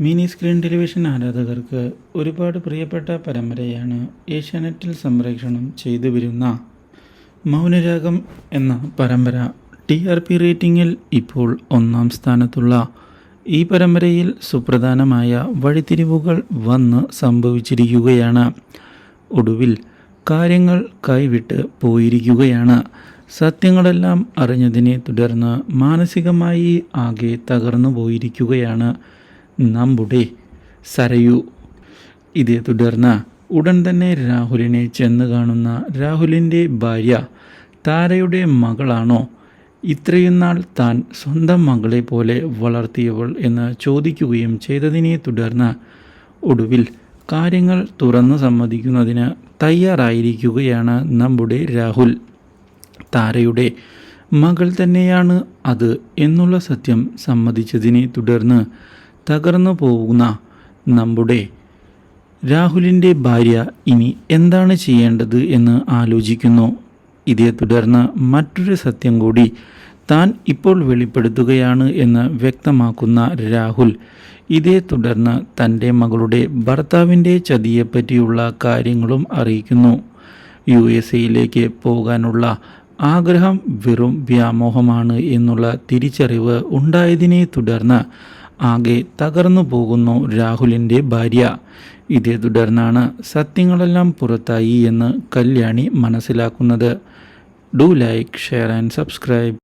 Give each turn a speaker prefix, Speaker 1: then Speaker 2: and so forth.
Speaker 1: Mini screen television ആരാധകർക്ക് ഒരുപാട് പ്രിയപ്പെട്ട പരമ്പരയാണ് ഏഷ്യാനെറ്റിൽ സംപ്രേഷണം ചെയ്തു വരുന്ന മൗനരാഗം എന്ന പരമ്പര. ടി ആർ പി റേറ്റിംഗിൽ ഇപ്പോൾ ഒന്നാം സ്ഥാനത്തുള്ള ഈ പരമ്പരയിൽ സുപ്രധാനമായ വഴിത്തിരിവുകൾ വന്ന് സംഭവിച്ചിരിക്കുകയാണ്. ഒടുവിൽ കാര്യങ്ങൾ കൈവിട്ട് പോയിരിക്കുകയാണ്. സത്യങ്ങളെല്ലാം അറിഞ്ഞതിനെ തുടർന്ന് മാനസികമായി ആകെ തകർന്നു പോയിരിക്കുകയാണ് നമ്മുടെ സരയു. ഇതേ തുടർന്ന് ഉടൻ തന്നെ രാഹുലിനെ ചെന്ന് കാണുന്ന രാഹുലിന്റെ ഭാര്യ താരയുടെ മകളാണോ? ഇത്രയും നാൾ താൻ സ്വന്തം മകളെ പോലെ വളർത്തിയവൾ എന്ന് ചോദിക്കുകയും ചെയ്തതിനെ തുടർന്ന് ഒടുവിൽ കാര്യങ്ങൾ തുറന്നു സമ്മതിക്കുന്നതിന് തയ്യാറായിരിക്കുകയാണ് നമ്മുടെ രാഹുൽ. താരയുടെ മകൾ തന്നെയാണ് അത് എന്നുള്ള സത്യം സമ്മതിച്ചതിനെ തുടർന്ന് തകർന്നു പോകുന്ന നമ്മുടെ രാഹുലിന്റെ ഭാര്യ ഇനി എന്താണ് ചെയ്യേണ്ടത് എന്ന് ആലോചിക്കുന്നു. ഇതേ തുടർന്ന് മറ്റൊരു സത്യം കൂടി താൻ ഇപ്പോൾ വെളിപ്പെടുത്തുകയാണ് എന്ന് വ്യക്തമാക്കുന്ന രാഹുൽ ഇതേ തുടർന്ന് തന്റെ മകളുടെ ഭർത്താവിന്റെ ചതിയെപ്പറ്റിയുള്ള കാര്യങ്ങളും അറിയിക്കുന്നു. യു എസ് എയിലേക്ക് പോകാനുള്ള ആഗ്രഹം വെറും വ്യാമോഹമാണ് എന്നുള്ള തിരിച്ചറിവ് ഉണ്ടായതിനെ തുടർന്ന് ആകെ തകർന്നു പോകുന്നു രാഹുലിന്റെ ഭാര്യ. ഇതേ തുടർന്നാണ് സത്യങ്ങളെല്ലാം പുറത്തായി എന്ന് കല്യാണി മനസ്സിലാക്കുന്നത്. Do like share and subscribe.